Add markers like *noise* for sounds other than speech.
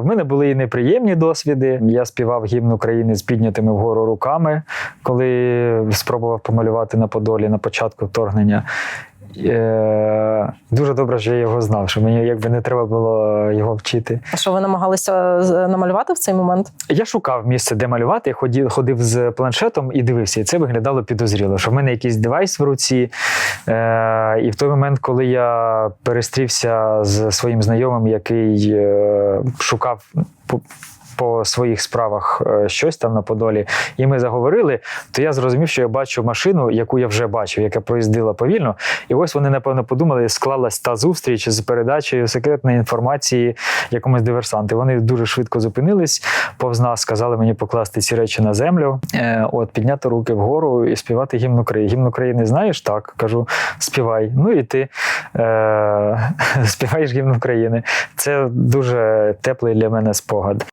в мене були і неприємні досвіди. Я співав гімн України з піднятими вгору руками, коли спробував помалювати на Подолі на початку вторгнення. Е, дуже добре, що я його знав, що мені якби не треба було його вчити. А що ви намагалися намалювати в цей момент? Я шукав місце, де малювати, ходив, ходив з планшетом і дивився. І це виглядало підозріло, що в мене якийсь девайс в руці. Е, і в той момент, коли я перестрівся з своїм знайомим, який е, шукав по, по своїх справах е, щось там на Подолі, і ми заговорили, то я зрозумів, що я бачу машину, яку я вже бачив, яка проїздила повільно. І ось вони, напевно, подумали, склалась та зустріч з передачею секретної інформації якомусь диверсанту. Вони дуже швидко зупинились повз нас, сказали мені покласти ці речі на землю, е, от підняти руки вгору і співати гімн України. Гімн України знаєш? Так, кажу, співай. Ну і ти *laughs* співаєш гімн України. Це дуже теплий для мене спогад.